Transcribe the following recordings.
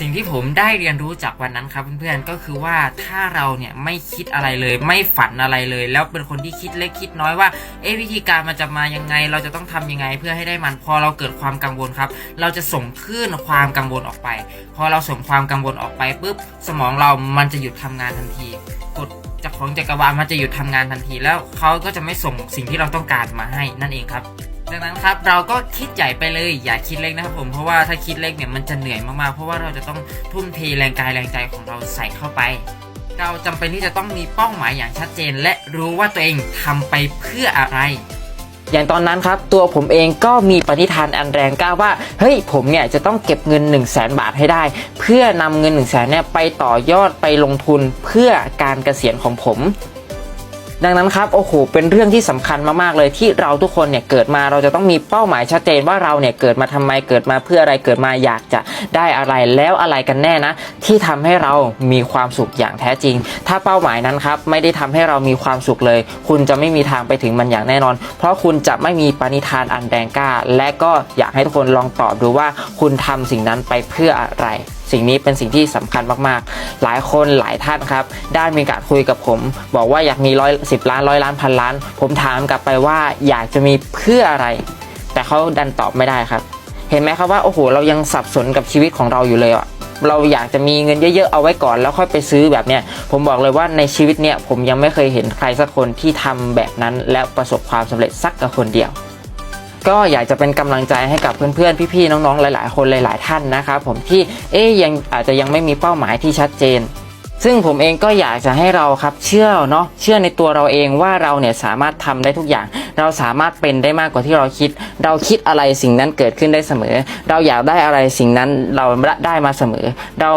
สิ่งที่ผมได้เรียนรู้จากวันนั้นครับเพื่อนๆก็คือว่าถ้าเราเนี่ยไม่คิดอะไรเลย ไม่ฝันอะไรเลย แล้วเป็นคนที่คิดเล็กคิดน้อยว่าเอ๊ะวิธีการมันจะมายังไง เราจะต้องทำยังไงเพื่อให้ได้มัน พอเราเกิดความกังวลครับ เราจะส่งคลื่นความกังวลออกไป พอเราส่งความกังวลออกไปปุ๊บสมองเรามันจะหยุดทำงานทันทีกฎจากของจักรวาลมันจะหยุดทำงานทันทีแล้วเขาก็จะไม่ส่งสิ่งที่เราต้องการมาให้นั่นเองครับ ดังนั้นครับเราก็คิดใหญ่ไปเลยอย่าคิดเล็กนะครับผมเพราะว่าถ้าคิดเล็กเนี่ยมันจะเหนื่อยมากๆ เพราะว่าเราจะต้องทุ่มเทแรงกายแรงใจของเราใส่เข้าไป เราจำเป็นที่จะต้องมีเป้าหมายอย่างชัดเจน และรู้ว่าตัวเองทำไปเพื่ออะไร อย่างตอนนั้นครับตัวผมเองก็มีปณิธานอันแรงกล้าว่าเฮ้ยผมเนี่ยจะต้องเก็บเงิน 1 0 0 0 0แสนบาทให้ได้ เพื่อนำเงิน 1 0 0 0 0แสนเนี่ยไปต่อยอดไปลงทุนเพื่อการเกษียณของผม ดังนั้นครับโอ้โหเป็นเรื่องที่สำคัญมากๆเลยที่เราทุกคนเนี่ยเกิดมาเราจะต้องมีเป้าหมายชัดเจนว่าเราเนี่ยเกิดมาทำไมเกิดมาเพื่ออะไรเกิดมาอยากจะได้อะไรแล้วอะไรกันแน่นะ ที่ทำให้เรามีความสุขอย่างแท้จริง ถ้าเป้าหมายนั้นครับไม่ได้ทำให้เรามีความสุขเลย คุณจะไม่มีทางไปถึงมันอย่างแน่นอน เพราะคุณจะไม่มีปณิธานอันแรงกล้า และก็อยากให้ทุกคนลองตอบดูว่าคุณทำสิ่งนั้นไปเพื่ออะไรสิ่งนี้เป็นสิ่งที่สำคัญมากๆ หลายคนหลายท่านครับ ได้มีการคุยกับผม บอกว่าอยากมีร้อยสิบล้านร้อยล้านพันล้าน ผมถามกลับไปว่าอยากจะมีเพื่ออะไร แต่เขาดันตอบไม่ได้ครับ เห็นไหมครับว่าโอ้โหเรายังสับสนกับชีวิตของเราอยู่เลยอะเราอยากจะมีเงินเยอะๆ เอาไว้ก่อนแล้วค่อยไปซื้อแบบเนี้ย ผมบอกเลยว่าในชีวิตเนี้ยผมยังไม่เคยเห็นใครสักคนที่ทำแบบนั้นและประสบความสำเร็จสักกับคนเดียว ก็อยากจะเป็นกำลังใจให้กับเพื่อนๆ พี่ๆ น้องๆ หลายๆ คนหลาย ๆ ท่านนะครับผมที่เอ๊ยยังอาจจะยังไม่มีเป้าหมายที่ชัดเจน ซึ่งผมเองก็อยากจะให้เราครับเชื่อเนาะเชื่อในตัวเราเองว่าเราเนี่ยสามารถทำได้ทุกอย่าง เราสามารถเป็นได้มากกว่าที่เราคิด เราคิดอะไรสิ่งนั้นเกิดขึ้นได้เสมอ เราอยากได้อะไรสิ่งนั้นเราได้มาเสมอ เรา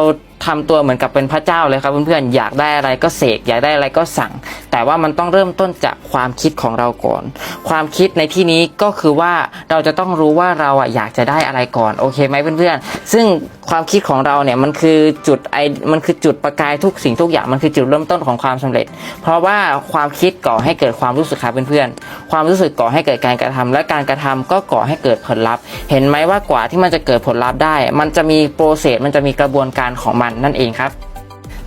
ทำตัวเหมือนกับเป็นพระเจ้าเลยครับเพื่อนๆอยากได้อะไรก็เสกอยากได้อะไรก็สั่ง แต่ว่ามันต้องเริ่มต้นจากความคิดของเราก่อน ความคิดในที่นี้ก็คือว่าเราจะต้องรู้ว่าเราอะอยากจะได้อะไรก่อนโอเคไหมเพื่อนๆ ซึ่งความคิดของเราเนี่ยมันคือจุดไอมันคือจุดประกายทุกสิ่งทุกอย่างมันคือจุดเริ่มต้นของความสำเร็จ เพราะว่าความคิดก่อให้เกิดความรู้สึกครับเพื่อนๆ ความรู้สึกก่อให้เกิดการกระทำและการกระทำก็ก่อให้เกิดผลลัพธ์ เห็นไหมว่ากว่าที่มันจะเกิดผลลัพธ์ได้ มันจะมีโปรเซสมันจะมีกระบวนการของมันนั่นเองครับ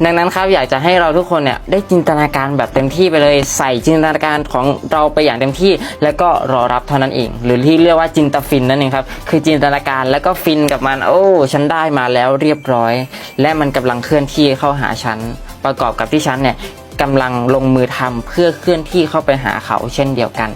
ดังนั้นครับอยากจะให้เราทุกคนเนี่ยได้จินตนาการแบบเต็มที่ไปเลยใส่จินตนาการของเราไปอย่างเต็มที่ แล้วก็รอรับเท่านั้นเอง หรือที่เรียกว่าจินตฟินนั่นเองครับคือจินตนาการแล้วก็ฟินกับมัน โอ้ฉันได้มาแล้วเรียบร้อย และมันกำลังเคลื่อนที่เข้าหาฉันประกอบกับที่ฉันเนี่ยกำลังลงมือทำเพื่อเคลื่อนที่เข้าไปหาเขาเช่นเดียวกัน